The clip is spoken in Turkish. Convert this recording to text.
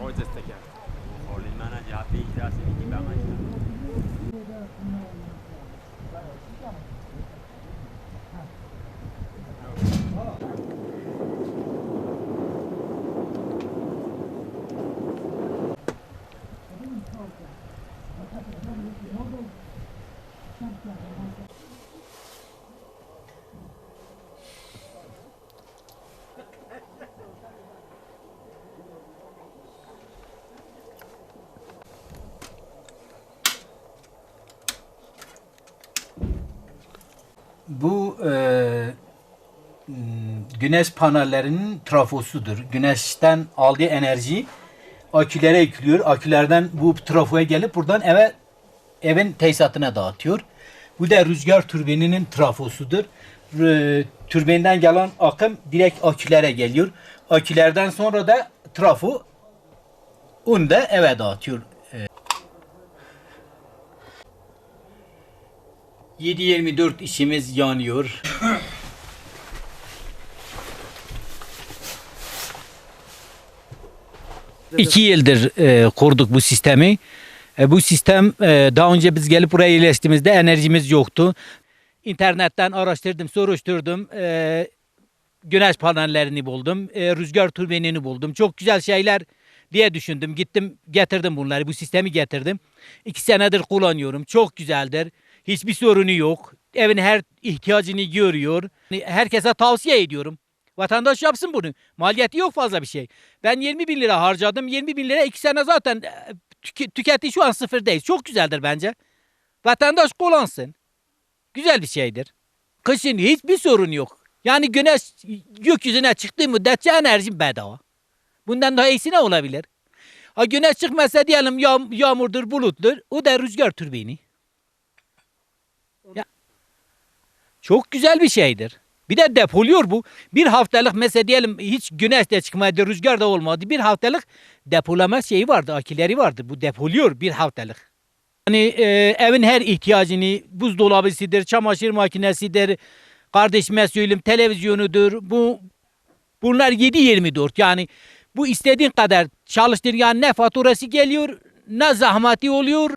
عاوز استكان وقولي ما انا جا في جاسي يجي بقى Bu e, güneş panellerinin trafosudur. Güneşten aldığı enerji akülere yüklüyor. Akülerden bu trafoya gelip buradan eve evin tesisatına dağıtıyor. Bu da rüzgar türbininin trafosudur. R- türbinden gelen akım direkt akülere geliyor. Akülerden sonra da trafo onu da eve dağıtıyor. 7-24 işimiz yanıyor. İki yıldır e, kurduk bu sistemi. E, bu sistem e, daha önce biz gelip buraya yerleştiğimizde enerjimiz yoktu. İnternetten araştırdım, soruşturdum. E, güneş panellerini buldum. e, rüzgar türbinini buldum. Çok güzel şeyler diye düşündüm. Gittim getirdim bunları. Bu sistemi getirdim. İki senedir kullanıyorum. Çok güzeldir. Hiçbir sorunu yok. Evin her ihtiyacını görüyor. Herkese tavsiye ediyorum. Vatandaş yapsın bunu. Maliyeti yok fazla bir şey. Ben 20 bin lira harcadım. 20 bin lira iki sene zaten e, tüke- tüketiği şu an sıfırdayız. Çok güzeldir bence. Vatandaş kullansın. Güzel bir şeydir. Kışın hiçbir sorun yok. Yani güneş gökyüzüne çıktığı müddetçe enerjim bedava. Bundan daha iyisi ne olabilir? Ha güneş çıkmasa diyelim yağ- yağmurdur, buluttur. O da rüzgar türbini. Çok güzel bir şeydir. Bir de depoluyor bu. Bir haftalık mesela diyelim hiç güneş de çıkmadı, rüzgar da olmadı. Bir haftalık depolama şeyi vardı, akileri vardı. Bu depoluyor bir haftalık. Hani e, evin her ihtiyacını buzdolabısıdır, çamaşır makinesidir, kardeşime söyleyeyim televizyonudur. Bu bunlar 7-24 yani bu istediğin kadar çalıştır yani ne faturası geliyor ne zahmeti oluyor.